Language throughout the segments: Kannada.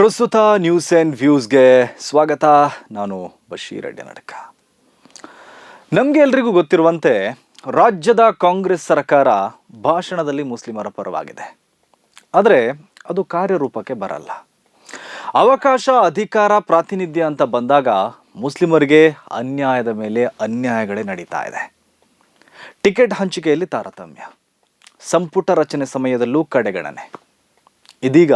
ಪ್ರಸ್ತುತ ನ್ಯೂಸ್ ಆ್ಯಂಡ್ ವ್ಯೂಸ್ಗೆ ಸ್ವಾಗತ. ನಾನು ಬಶೀರ್ ಅಡ್ಡೆ ನಡಕ ನಮಗೆ ಎಲ್ರಿಗೂ ಗೊತ್ತಿರುವಂತೆ, ರಾಜ್ಯದ ಕಾಂಗ್ರೆಸ್ ಸರ್ಕಾರ ಭಾಷಣದಲ್ಲಿ ಮುಸ್ಲಿಮರ ಪರವಾಗಿದೆ. ಆದರೆ, ಅದು ಕಾರ್ಯರೂಪಕ್ಕೆ ಬರಲ್ಲ. ಅವಕಾಶ, ಅಧಿಕಾರ, ಪ್ರಾತಿನಿಧ್ಯ ಅಂತ ಬಂದಾಗ ಮುಸ್ಲಿಮರಿಗೆ ಅನ್ಯಾಯದ ಮೇಲೆ ಅನ್ಯಾಯಗಳೇ ನಡೀತಾ ಇದೆ. ಟಿಕೆಟ್ ಹಂಚಿಕೆಯಲ್ಲಿ ತಾರತಮ್ಯ. ಸಂಪುಟ ರಚನೆ ಸಮಯದಲ್ಲೂ ಕಡೆಗಣನೆ. ಇದೀಗ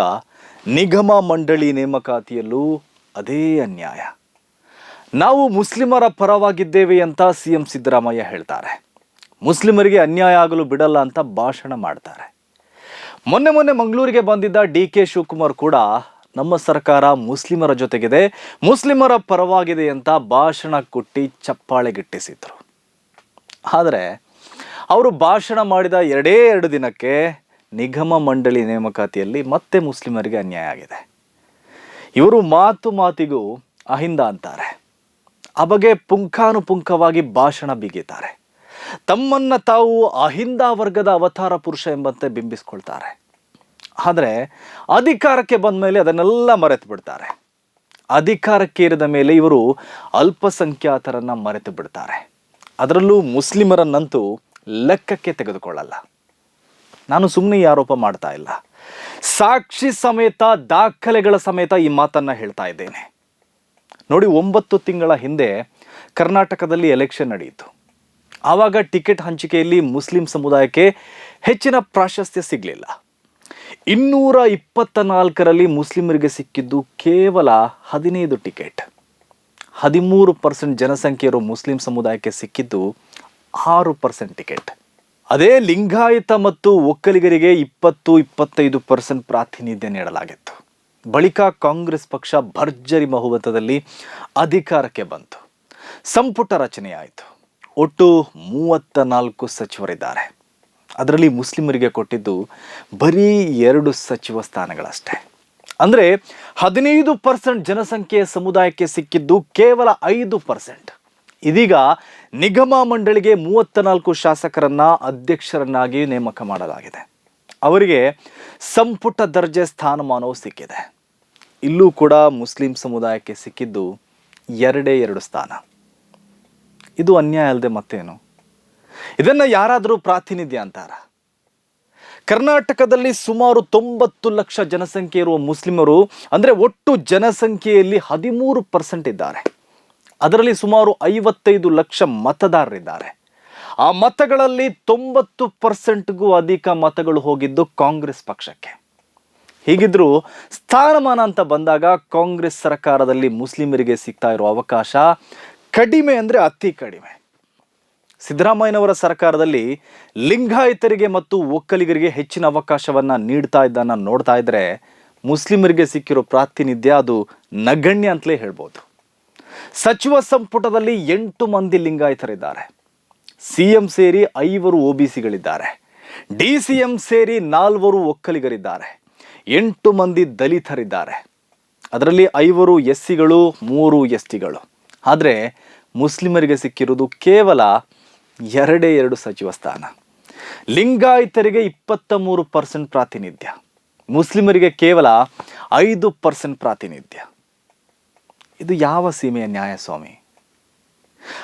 ನಿಗಮ ಮಂಡಳಿ ನೇಮಕಾತಿಯಲ್ಲೂ ಅದೇ ಅನ್ಯಾಯ. ನಾವು ಮುಸ್ಲಿಮರ ಪರವಾಗಿದ್ದೇವೆ ಅಂತ ಸಿ ಎಂ ಸಿದ್ದರಾಮಯ್ಯ ಹೇಳ್ತಾರೆ. ಮುಸ್ಲಿಮರಿಗೆ ಅನ್ಯಾಯ ಆಗಲು ಬಿಡಲ್ಲ ಅಂತ ಭಾಷಣ ಮಾಡ್ತಾರೆ. ಮೊನ್ನೆ ಮೊನ್ನೆ ಮಂಗಳೂರಿಗೆ ಬಂದಿದ್ದ ಡಿ ಕೆ ಶಿವಕುಮಾರ್ ಕೂಡ ನಮ್ಮ ಸರ್ಕಾರ ಮುಸ್ಲಿಮರ ಜೊತೆಗಿದೆ, ಮುಸ್ಲಿಮರ ಪರವಾಗಿದೆ ಅಂತ ಭಾಷಣ ಕೊಟ್ಟಿ ಚಪ್ಪಾಳೆ ಗಿಟ್ಟಿಸಿದ್ರು ಆದರೆ, ಅವರು ಭಾಷಣ ಮಾಡಿದ ಎರಡೇ ಎರಡು ದಿನಕ್ಕೆ ನಿಗಮ ಮಂಡಳಿ ನೇಮಕಾತಿಯಲ್ಲಿ ಮತ್ತೆ ಮುಸ್ಲಿಮರಿಗೆ ಅನ್ಯಾಯ ಆಗಿದೆ. ಇವರು ಮಾತು ಮಾತಿಗೂ ಅಹಿಂದ ಅಂತಾರೆ. ಆ ಬಗ್ಗೆ ಪುಂಖಾನುಪುಂಖವಾಗಿ ಭಾಷಣ ಬಿಗಿತಾರೆ ತಮ್ಮನ್ನ ತಾವು ಅಹಿಂದ ವರ್ಗದ ಅವತಾರ ಪುರುಷ ಎಂಬಂತೆ ಬಿಂಬಿಸ್ಕೊಳ್ತಾರೆ. ಆದರೆ ಅಧಿಕಾರಕ್ಕೆ ಬಂದ ಮೇಲೆ ಅದನ್ನೆಲ್ಲ ಮರೆತು ಬಿಡ್ತಾರೆ. ಅಧಿಕಾರಕ್ಕೇರಿದ ಮೇಲೆ ಇವರು ಅಲ್ಪಸಂಖ್ಯಾತರನ್ನು ಮರೆತು ಬಿಡ್ತಾರೆ. ಅದರಲ್ಲೂ ಮುಸ್ಲಿಮರನ್ನಂತೂ ಲೆಕ್ಕಕ್ಕೆ ತೆಗೆದುಕೊಳ್ಳಲ್ಲ. ನಾನು ಸುಮ್ಮನೆ ಈ ಆರೋಪ ಮಾಡ್ತಾ ಇಲ್ಲ. ಸಾಕ್ಷಿ ಸಮೇತ, ದಾಖಲೆಗಳ ಸಮೇತ ಈ ಮಾತನ್ನ ಹೇಳ್ತಾ ಇದ್ದೇನೆ. ನೋಡಿ, ಒಂಬತ್ತು ತಿಂಗಳ ಹಿಂದೆ ಕರ್ನಾಟಕದಲ್ಲಿ ಎಲೆಕ್ಷನ್ ನಡೆಯಿತು. ಆವಾಗ ಟಿಕೆಟ್ ಹಂಚಿಕೆಯಲ್ಲಿ ಮುಸ್ಲಿಂ ಸಮುದಾಯಕ್ಕೆ ಹೆಚ್ಚಿನ ಪ್ರಾಶಸ್ತ್ಯ ಸಿಗಲಿಲ್ಲ. ಇನ್ನೂರ ಇಪ್ಪತ್ತ ನಾಲ್ಕರಲ್ಲಿ ಮುಸ್ಲಿಮರಿಗೆ ಸಿಕ್ಕಿದ್ದು ಕೇವಲ ಹದಿನೈದು ಟಿಕೆಟ್. ಹದಿಮೂರು ಪರ್ಸೆಂಟ್ ಜನಸಂಖ್ಯೆಯರು ಮುಸ್ಲಿಂ ಸಮುದಾಯಕ್ಕೆ ಸಿಕ್ಕಿದ್ದು ಆರು ಪರ್ಸೆಂಟ್ ಟಿಕೆಟ್. ಅದೇ ಲಿಂಗಾಯತ ಮತ್ತು ಒಕ್ಕಲಿಗರಿಗೆ ಇಪ್ಪತ್ತು ಇಪ್ಪತ್ತೈದು ಪರ್ಸೆಂಟ್ ಪ್ರಾತಿನಿಧ್ಯ ನೀಡಲಾಗಿತ್ತು. ಬಳಿಕ ಕಾಂಗ್ರೆಸ್ ಪಕ್ಷ ಭರ್ಜರಿ ಬಹುಮತದಲ್ಲಿ ಅಧಿಕಾರಕ್ಕೆ ಬಂತು. ಸಂಪುಟ ರಚನೆಯಾಯಿತು. ಒಟ್ಟು ಮೂವತ್ತ ನಾಲ್ಕು ಸಚಿವರಿದ್ದಾರೆ. ಅದರಲ್ಲಿ ಮುಸ್ಲಿಮರಿಗೆ ಕೊಟ್ಟಿದ್ದು ಬರೀ ಎರಡು ಸಚಿವ ಸ್ಥಾನಗಳಷ್ಟೇ. ಅಂದರೆ ಹದಿನೈದು ಪರ್ಸೆಂಟ್ ಜನಸಂಖ್ಯೆಯ ಸಮುದಾಯಕ್ಕೆ ಸಿಕ್ಕಿದ್ದು ಕೇವಲ ಐದು ಪರ್ಸೆಂಟ್. ಇದೀಗ ನಿಗಮ ಮಂಡಳಿಗೆ ಮೂವತ್ತ ನಾಲ್ಕು ಶಾಸಕರನ್ನ ಅಧ್ಯಕ್ಷರನ್ನಾಗಿ ನೇಮಕ ಮಾಡಲಾಗಿದೆ. ಅವರಿಗೆ ಸಂಪುಟ ದರ್ಜೆ ಸ್ಥಾನಮಾನವು ಸಿಕ್ಕಿದೆ. ಇಲ್ಲೂ ಕೂಡ ಮುಸ್ಲಿಂ ಸಮುದಾಯಕ್ಕೆ ಸಿಕ್ಕಿದ್ದು ಎರಡೇ ಎರಡು ಸ್ಥಾನ. ಇದು ಅನ್ಯಾಯ ಅಲ್ಲದೆ ಮತ್ತೇನು? ಇದನ್ನ ಯಾರಾದರೂ ಪ್ರಾತಿನಿಧ್ಯ ಅಂತಾರ? ಕರ್ನಾಟಕದಲ್ಲಿ ಸುಮಾರು ತೊಂಬತ್ತು ಲಕ್ಷ ಜನಸಂಖ್ಯೆ ಇರುವ ಮುಸ್ಲಿಮರು ಅಂದರೆ ಒಟ್ಟು ಜನಸಂಖ್ಯೆಯಲ್ಲಿ ಹದಿಮೂರು ಪರ್ಸೆಂಟ್ ಇದ್ದಾರೆ. ಅದರಲ್ಲಿ ಸುಮಾರು ಐವತ್ತೈದು ಲಕ್ಷ ಮತದಾರರಿದ್ದಾರೆ. ಆ ಮತಗಳಲ್ಲಿ ತೊಂಬತ್ತು ಪರ್ಸೆಂಟ್ಗೂ ಅಧಿಕ ಮತಗಳು ಹೋಗಿದ್ದು ಕಾಂಗ್ರೆಸ್ ಪಕ್ಷಕ್ಕೆ. ಹೀಗಿದ್ರು ಸ್ಥಾನಮಾನ ಅಂತ ಬಂದಾಗ ಕಾಂಗ್ರೆಸ್ ಸರ್ಕಾರದಲ್ಲಿ ಮುಸ್ಲಿಮರಿಗೆ ಸಿಗ್ತಾ ಇರೋ ಅವಕಾಶ ಕಡಿಮೆ ಅಂದರೆ ಅತಿ ಕಡಿಮೆ. ಸಿದ್ದರಾಮಯ್ಯನವರ ಸರ್ಕಾರದಲ್ಲಿ ಲಿಂಗಾಯತರಿಗೆ ಮತ್ತು ಒಕ್ಕಲಿಗರಿಗೆ ಹೆಚ್ಚಿನ ಅವಕಾಶವನ್ನ ನೀಡ್ತಾ ಇದ್ದನ್ನ ನೋಡ್ತಾ ಇದ್ರೆ ಮುಸ್ಲಿಮರಿಗೆ ಸಿಕ್ಕಿರೋ ಪ್ರಾತಿನಿಧ್ಯ ಅದು ನಗಣ್ಯ ಅಂತಲೇ ಹೇಳ್ಬೋದು. ಸಚಿವ ಸಂಪುಟದಲ್ಲಿ ಎಂಟು ಮಂದಿ ಲಿಂಗಾಯತರಿದ್ದಾರೆ. ಸಿ ಎಂ ಸೇರಿ ಐವರು ಒ ಬಿ ಸಿಗಳಿದ್ದಾರೆ ಡಿ ಸಿ ಎಂ ಸೇರಿ ನಾಲ್ವರು ಒಕ್ಕಲಿಗರಿದ್ದಾರೆ. ಎಂಟು ಮಂದಿ ದಲಿತರಿದ್ದಾರೆ. ಅದರಲ್ಲಿ ಐವರು ಎಸ್ ಸಿಗಳು ಮೂರು ಎಸ್ ಟಿಗಳು ಆದರೆ ಮುಸ್ಲಿಮರಿಗೆ ಸಿಕ್ಕಿರುವುದು ಕೇವಲ ಎರಡೇ ಎರಡು ಸಚಿವ ಸ್ಥಾನ. ಲಿಂಗಾಯತರಿಗೆ ಇಪ್ಪತ್ತ ಮೂರು ಪರ್ಸೆಂಟ್ ಪ್ರಾತಿನಿಧ್ಯ. ಮುಸ್ಲಿಮರಿಗೆ ಕೇವಲ ಐದು ಪರ್ಸೆಂಟ್ ಪ್ರಾತಿನಿಧ್ಯ. ಇದು ಯಾವ ಸೀಮೆಯ ನ್ಯಾಯ ಸ್ವಾಮಿ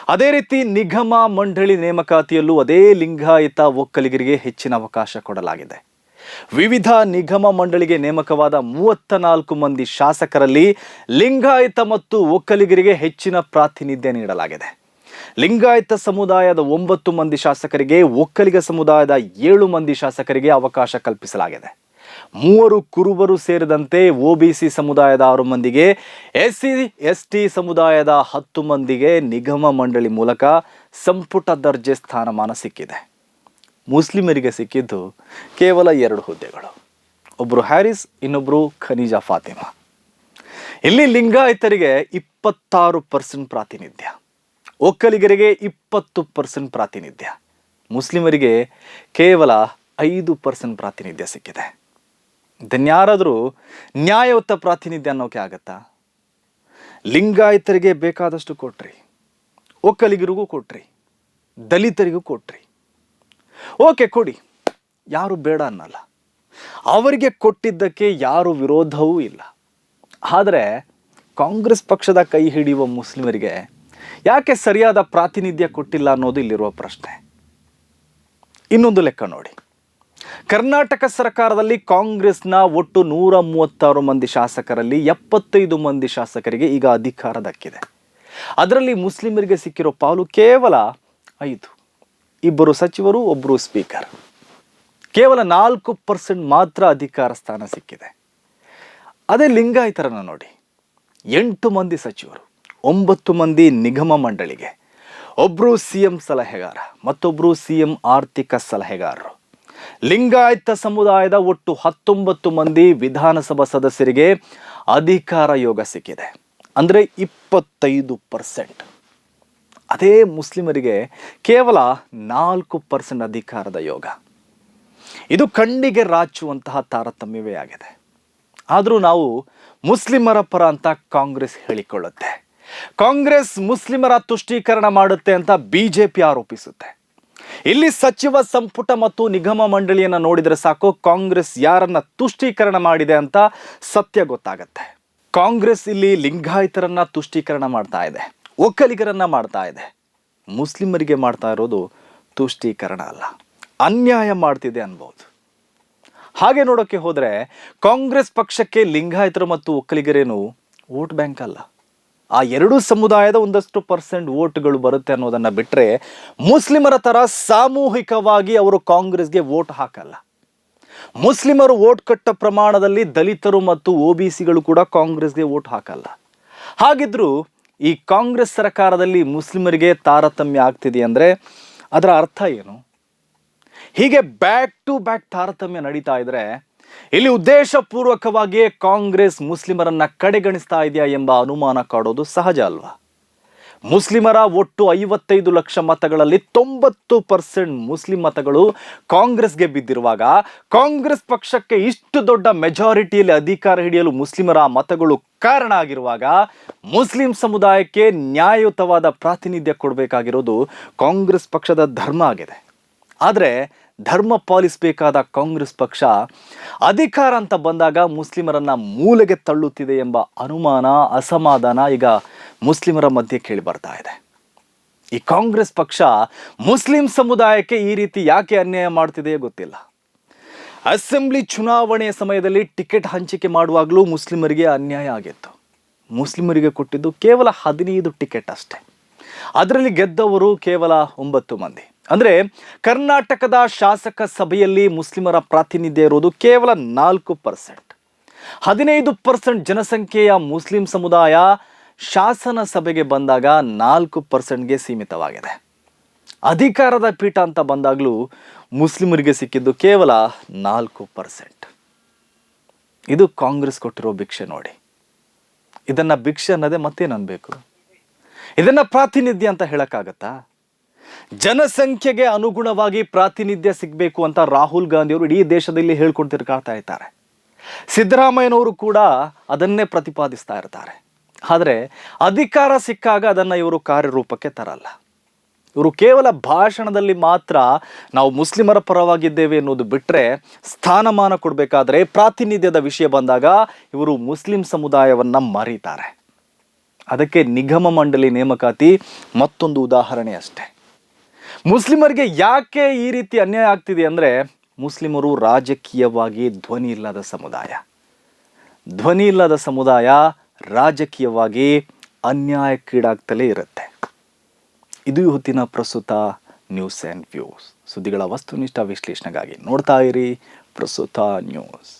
ಅದೇ ರೀತಿ ನಿಗಮ, ಮಂಡಳಿ ನೇಮಕಾತಿಯಲ್ಲೂ ಅದೇ ಲಿಂಗಾಯತ ಒಕ್ಕಲಿಗರಿಗೆ ಹೆಚ್ಚಿನ ಅವಕಾಶ ಕೊಡಲಾಗಿದೆ. ವಿವಿಧ ನಿಗಮ, ಮಂಡಳಿಗೆ ನೇಮಕವಾದ ಮೂವತ್ತ ನಾಲ್ಕು ಮಂದಿ ಶಾಸಕರಲ್ಲಿ ಲಿಂಗಾಯತ ಮತ್ತು ಒಕ್ಕಲಿಗರಿಗೆ ಹೆಚ್ಚಿನ ಪ್ರಾತಿನಿಧ್ಯ ನೀಡಲಾಗಿದೆ. ಲಿಂಗಾಯತ ಸಮುದಾಯದ ಒಂಬತ್ತು ಮಂದಿ ಶಾಸಕರಿಗೆ, ಒಕ್ಕಲಿಗ ಸಮುದಾಯದ ಏಳು ಮಂದಿ ಶಾಸಕರಿಗೆ ಅವಕಾಶ ಕಲ್ಪಿಸಲಾಗಿದೆ. ಮೂವರು ಕುರುಬರು ಸೇರಿದಂತೆ ಒ ಬಿ ಸಿ ಸಮುದಾಯದ ಆರು ಮಂದಿಗೆ, ಎಸ್ ಸಿ, ಎಸ್ ಟಿ ಸಮುದಾಯದ ಹತ್ತು ಮಂದಿಗೆ ನಿಗಮ ಮಂಡಳಿ ಮೂಲಕ ಸಂಪುಟ ದರ್ಜೆ ಸ್ಥಾನಮಾನ ಸಿಕ್ಕಿದೆ. ಮುಸ್ಲಿಮರಿಗೆ ಸಿಕ್ಕಿದ್ದು ಕೇವಲ ಎರಡು ಹುದ್ದೆಗಳು. ಒಬ್ಬರು ಹ್ಯಾರಿಸ್ ಇನ್ನೊಬ್ಬರು ಖನಿಜ ಫಾತಿಮಾ. ಇಲ್ಲಿ ಲಿಂಗಾಯತರಿಗೆ ಇಪ್ಪತ್ತಾರು ಪರ್ಸೆಂಟ್ ಪ್ರಾತಿನಿಧ್ಯ. ಒಕ್ಕಲಿಗರಿಗೆ ಇಪ್ಪತ್ತು ಪರ್ಸೆಂಟ್ ಪ್ರಾತಿನಿಧ್ಯ. ಮುಸ್ಲಿಮರಿಗೆ ಕೇವಲ ಐದು ಪರ್ಸೆಂಟ್ ಪ್ರಾತಿನಿಧ್ಯ ಸಿಕ್ಕಿದೆ. ಇದನ್ಯಾರಾದರೂ ನ್ಯಾಯಯುತ ಪ್ರಾತಿನಿಧ್ಯ ಅನ್ನೋಕೆ ಆಗತ್ತಾ? ಲಿಂಗಾಯತರಿಗೆ ಬೇಕಾದಷ್ಟು ಕೊಟ್ರಿ. ಒಕ್ಕಲಿಗರಿಗೂ ಕೊಟ್ರಿ. ದಲಿತರಿಗೂ ಕೊಟ್ರಿ. ಓಕೆ, ಕೊಡಿ. ಯಾರು ಬೇಡ ಅನ್ನಲ್ಲ. ಅವರಿಗೆ ಕೊಟ್ಟಿದ್ದಕ್ಕೆ ಯಾರು ವಿರೋಧವೂ ಇಲ್ಲ. ಆದರೆ ಕಾಂಗ್ರೆಸ್ ಪಕ್ಷದ ಕೈ ಹಿಡಿಯುವ ಮುಸ್ಲಿಮರಿಗೆ ಯಾಕೆ ಸರಿಯಾದ ಪ್ರಾತಿನಿಧ್ಯ ಕೊಟ್ಟಿಲ್ಲ ಅನ್ನೋದು ಇಲ್ಲಿರುವ ಪ್ರಶ್ನೆ. ಇನ್ನೊಂದು ಲೆಕ್ಕ ನೋಡಿ. ಕರ್ನಾಟಕ ಸರ್ಕಾರದಲ್ಲಿ ಕಾಂಗ್ರೆಸ್ನ ಒಟ್ಟು ನೂರ ಮೂವತ್ತಾರು ಮಂದಿ ಶಾಸಕರಲ್ಲಿ ಎಪ್ಪತ್ತೈದು ಮಂದಿ ಶಾಸಕರಿಗೆ ಈಗ ಅಧಿಕಾರ ದಕ್ಕಿದೆ. ಅದರಲ್ಲಿ ಮುಸ್ಲಿಮರಿಗೆ ಸಿಕ್ಕಿರೋ ಪಾಲು ಕೇವಲ ಐದು. ಇಬ್ಬರು ಸಚಿವರು ಒಬ್ಬರು ಸ್ಪೀಕರ್. ಕೇವಲ ನಾಲ್ಕು ಪರ್ಸೆಂಟ್ ಮಾತ್ರ ಅಧಿಕಾರ ಸ್ಥಾನ ಸಿಕ್ಕಿದೆ. ಅದೇ ಲಿಂಗಾಯತರನ್ನ ನೋಡಿ. ಎಂಟು ಮಂದಿ ಸಚಿವರು, ಒಂಬತ್ತು ಮಂದಿ ನಿಗಮ ಮಂಡಳಿಗೆ ಒಬ್ಬರು ಸಿ ಎಂ ಸಲಹೆಗಾರ ಮತ್ತೊಬ್ಬರು ಸಿ ಎಂ ಆರ್ಥಿಕ ಸಲಹೆಗಾರರು. ಲಿಂಗಾಯತ ಸಮುದಾಯದ ಒಟ್ಟು ಹತ್ತೊಂಬತ್ತು ಮಂದಿ ವಿಧಾನಸಭಾ ಸದಸ್ಯರಿಗೆ ಅಧಿಕಾರ ಯೋಗ ಸಿಕ್ಕಿದೆ. ಅಂದರೆ ಇಪ್ಪತ್ತೈದು ಪರ್ಸೆಂಟ್. ಅದೇ ಮುಸ್ಲಿಮರಿಗೆ ಕೇವಲ ನಾಲ್ಕು ಪರ್ಸೆಂಟ್ ಅಧಿಕಾರದ ಯೋಗ. ಇದು ಕಣ್ಣಿಗೆ ರಾಚುವಂತಹ ತಾರತಮ್ಯವೇ ಆಗಿದೆ. ಆದರೂ ನಾವು ಮುಸ್ಲಿಮರ ಪರ ಅಂತ ಕಾಂಗ್ರೆಸ್ ಹೇಳಿಕೊಳ್ಳುತ್ತೆ. ಕಾಂಗ್ರೆಸ್ ಮುಸ್ಲಿಮರ ತುಷ್ಟೀಕರಣ ಮಾಡುತ್ತೆ ಅಂತ ಬಿಜೆಪಿ ಆರೋಪಿಸುತ್ತೆ. ಇಲ್ಲಿ ಸಚಿವ ಸಂಪುಟ ಮತ್ತು ನಿಗಮ ಮಂಡಳಿಯನ್ನು ನೋಡಿದರೆ ಸಾಕು, ಕಾಂಗ್ರೆಸ್ ಯಾರನ್ನ ತುಷ್ಟೀಕರಣ ಮಾಡಿದೆ ಅಂತ ಸತ್ಯ ಗೊತ್ತಾಗತ್ತೆ. ಕಾಂಗ್ರೆಸ್ ಇಲ್ಲಿ ಲಿಂಗಾಯತರನ್ನ ತುಷ್ಟೀಕರಣ ಮಾಡ್ತಾ ಇದೆ, ಒಕ್ಕಲಿಗರನ್ನ ಮಾಡ್ತಾ ಇದೆ. ಮುಸ್ಲಿಮರಿಗೆ ಮಾಡ್ತಾ ಇರೋದು ತುಷ್ಟೀಕರಣ ಅಲ್ಲ, ಅನ್ಯಾಯ ಮಾಡ್ತಿದೆ ಅನ್ಬೋದು. ಹಾಗೆ ನೋಡೋಕ್ಕೆ ಹೋದರೆ ಕಾಂಗ್ರೆಸ್ ಪಕ್ಷಕ್ಕೆ ಲಿಂಗಾಯತರು ಮತ್ತು ಒಕ್ಕಲಿಗರೇನು ವೋಟ್ ಬ್ಯಾಂಕ್ ಅಲ್ಲ. ಆ ಎರಡೂ ಸಮುದಾಯದ ಒಂದಷ್ಟು ಪರ್ಸೆಂಟ್ ವೋಟ್ಗಳು ಬರುತ್ತೆ ಅನ್ನೋದನ್ನು ಬಿಟ್ಟರೆ ಮುಸ್ಲಿಮರ ಥರ ಸಾಮೂಹಿಕವಾಗಿ ಅವರು ಕಾಂಗ್ರೆಸ್ಗೆ ವೋಟ್ ಹಾಕಲ್ಲ. ಮುಸ್ಲಿಮರು ವೋಟ್ ಕಟ್ಟ ಪ್ರಮಾಣದಲ್ಲಿ ದಲಿತರು ಮತ್ತು ಒ ಬಿ ಸಿಗಳು ಕೂಡ ಕಾಂಗ್ರೆಸ್ಗೆ ವೋಟ್ ಹಾಕಲ್ಲ. ಹಾಗಿದ್ರೂ ಈ ಕಾಂಗ್ರೆಸ್ ಸರ್ಕಾರದಲ್ಲಿ ಮುಸ್ಲಿಮರಿಗೆ ತಾರತಮ್ಯ ಆಗ್ತಿದೆ ಅಂದರೆ ಅದರ ಅರ್ಥ ಏನು? ಹೀಗೆ ಬ್ಯಾಕ್ ಟು ಬ್ಯಾಕ್ ತಾರತಮ್ಯ ನಡೀತಾ ಇದ್ರೆ ಇಲ್ಲಿ ಉದ್ದೇಶಪೂರ್ವಕವಾಗಿಯೇ ಕಾಂಗ್ರೆಸ್ ಮುಸ್ಲಿಮರನ್ನ ಕಡೆಗಣಿಸ್ತಾ ಇದೆಯಾ ಎಂಬ ಅನುಮಾನ ಕಾಡೋದು ಸಹಜ ಅಲ್ವಾ? ಮುಸ್ಲಿಮರ ಒಟ್ಟು ಐವತ್ತೈದು ಲಕ್ಷ ಮತಗಳಲ್ಲಿ ತೊಂಬತ್ತು ಪರ್ಸೆಂಟ್ ಮುಸ್ಲಿಂ ಮತಗಳು ಕಾಂಗ್ರೆಸ್ಗೆ ಬಿದ್ದಿರುವಾಗ ಕಾಂಗ್ರೆಸ್ ಪಕ್ಷಕ್ಕೆ ಇಷ್ಟು ದೊಡ್ಡ ಮೆಜಾರಿಟಿಯಲ್ಲಿ ಅಧಿಕಾರ ಹಿಡಿಯಲು ಮುಸ್ಲಿಮರ ಮತಗಳು ಕಾರಣ ಆಗಿರುವಾಗ ಮುಸ್ಲಿಂ ಸಮುದಾಯಕ್ಕೆ ನ್ಯಾಯಯುತವಾದ ಪ್ರಾತಿನಿಧ್ಯ ಕೊಡಬೇಕಾಗಿರೋದು ಕಾಂಗ್ರೆಸ್ ಪಕ್ಷದ ಧರ್ಮ ಆಗಿದೆ. ಆದರೆ ಧರ್ಮ ಪಾಲಿಸಬೇಕಾದ ಕಾಂಗ್ರೆಸ್ ಪಕ್ಷ ಅಧಿಕಾರ ಅಂತ ಬಂದಾಗ ಮುಸ್ಲಿಮರನ್ನು ಮೂಲೆಗೆ ತಳ್ಳುತ್ತಿದೆ ಎಂಬ ಅನುಮಾನ, ಅಸಮಾಧಾನ ಈಗ ಮುಸ್ಲಿಮರ ಮಧ್ಯೆ ಕೇಳಿ ಬರ್ತಾ ಇದೆ. ಈ ಕಾಂಗ್ರೆಸ್ ಪಕ್ಷ ಮುಸ್ಲಿಂ ಸಮುದಾಯಕ್ಕೆ ಈ ರೀತಿ ಯಾಕೆ ಅನ್ಯಾಯ ಮಾಡ್ತಿದೆಯೇ ಗೊತ್ತಿಲ್ಲ. ಅಸೆಂಬ್ಲಿ ಚುನಾವಣೆಯ ಸಮಯದಲ್ಲಿ ಟಿಕೆಟ್ ಹಂಚಿಕೆ ಮಾಡುವಾಗಲೂ ಮುಸ್ಲಿಮರಿಗೆ ಅನ್ಯಾಯ ಆಗಿತ್ತು. ಮುಸ್ಲಿಮರಿಗೆ ಕೊಟ್ಟಿದ್ದು ಕೇವಲ ಹದಿನೈದು ಟಿಕೆಟ್ ಅಷ್ಟೇ. ಅದರಲ್ಲಿ ಗೆದ್ದವರು ಕೇವಲ ಒಂಬತ್ತು ಮಂದಿ. ಅಂದರೆ ಕರ್ನಾಟಕದ ಶಾಸಕ ಸಭೆಯಲ್ಲಿ ಮುಸ್ಲಿಮರ ಪ್ರಾತಿನಿಧ್ಯ ಇರೋದು ಕೇವಲ ನಾಲ್ಕು ಪರ್ಸೆಂಟ್. ಹದಿನೈದು ಪರ್ಸೆಂಟ್ ಜನಸಂಖ್ಯೆಯ ಮುಸ್ಲಿಂ ಸಮುದಾಯ ಶಾಸನ ಸಭೆಗೆ ಬಂದಾಗ ನಾಲ್ಕು ಪರ್ಸೆಂಟ್ಗೆ ಸೀಮಿತವಾಗಿದೆ. ಅಧಿಕಾರದ ಪೀಠ ಅಂತ ಬಂದಾಗಲೂ ಮುಸ್ಲಿಮರಿಗೆ ಸಿಕ್ಕಿದ್ದು ಕೇವಲ ನಾಲ್ಕು ಪರ್ಸೆಂಟ್. ಇದು ಕಾಂಗ್ರೆಸ್ ಕೊಟ್ಟಿರೋ ಭಿಕ್ಷೆ ನೋಡಿ. ಇದನ್ನು ಭಿಕ್ಷೆ ಅನ್ನೋದೇ ಮತ್ತೇನು ಅನ್ಬೇಕು? ಇದನ್ನು ಪ್ರಾತಿನಿಧ್ಯ ಅಂತ ಹೇಳಕ್ಕಾಗತ್ತಾ? ಜನಸಂಖ್ಯೆಗೆ ಅನುಗುಣವಾಗಿ ಪ್ರಾತಿನಿಧ್ಯ ಸಿಗಬೇಕು ಅಂತ ರಾಹುಲ್ ಗಾಂಧಿಯವರು ಇಡೀ ದೇಶದಲ್ಲಿ ಹೇಳ್ಕೊಡ್ತಿರ್ಕಾಡ್ತಾ ಇರ್ತಾರೆ ಸಿದ್ದರಾಮಯ್ಯನವರು ಕೂಡ ಅದನ್ನೇ ಪ್ರತಿಪಾದಿಸ್ತಾ ಇರ್ತಾರೆ. ಆದರೆ ಅಧಿಕಾರ ಸಿಕ್ಕಾಗ ಅದನ್ನು ಇವರು ಕಾರ್ಯರೂಪಕ್ಕೆ ತರಲ್ಲ. ಇವರು ಕೇವಲ ಭಾಷಣದಲ್ಲಿ ಮಾತ್ರ ನಾವು ಮುಸ್ಲಿಮರ ಪರವಾಗಿದ್ದೇವೆ ಎನ್ನುವುದು ಬಿಟ್ಟರೆ ಸ್ಥಾನಮಾನ ಕೊಡಬೇಕಾದ್ರೆ ಪ್ರಾತಿನಿಧ್ಯದ ವಿಷಯ ಬಂದಾಗ ಇವರು ಮುಸ್ಲಿಂ ಸಮುದಾಯವನ್ನ ಮರೀತಾರೆ. ಅದಕ್ಕೆ ನಿಗಮ ಮಂಡಳಿ ನೇಮಕಾತಿ ಮತ್ತೊಂದು ಉದಾಹರಣೆ ಅಷ್ಟೇ. ಮುಸ್ಲಿಮರಿಗೆ ಯಾಕೆ ಈ ರೀತಿ ಅನ್ಯಾಯ ಆಗ್ತಿದೆ ಅಂದರೆ ಮುಸ್ಲಿಮರು ರಾಜಕೀಯವಾಗಿ ಧ್ವನಿ ಇಲ್ಲದ ಸಮುದಾಯ. ಧ್ವನಿ ಇಲ್ಲದ ಸಮುದಾಯ ರಾಜಕೀಯವಾಗಿ ಅನ್ಯಾಯಕ್ಕೀಡಾಗ್ತಲೇ ಇರುತ್ತೆ. ಇದು ಹೊತ್ತಿನ ಪ್ರಸ್ತುತ ನ್ಯೂಸ್ ಆ್ಯಂಡ್ ವ್ಯೂಸ್. ಸುದ್ದಿಗಳ ವಸ್ತುನಿಷ್ಠ ವಿಶ್ಲೇಷಣೆಗಾಗಿ ನೋಡ್ತಾ ಇರಿ ಪ್ರಸ್ತುತ ನ್ಯೂಸ್.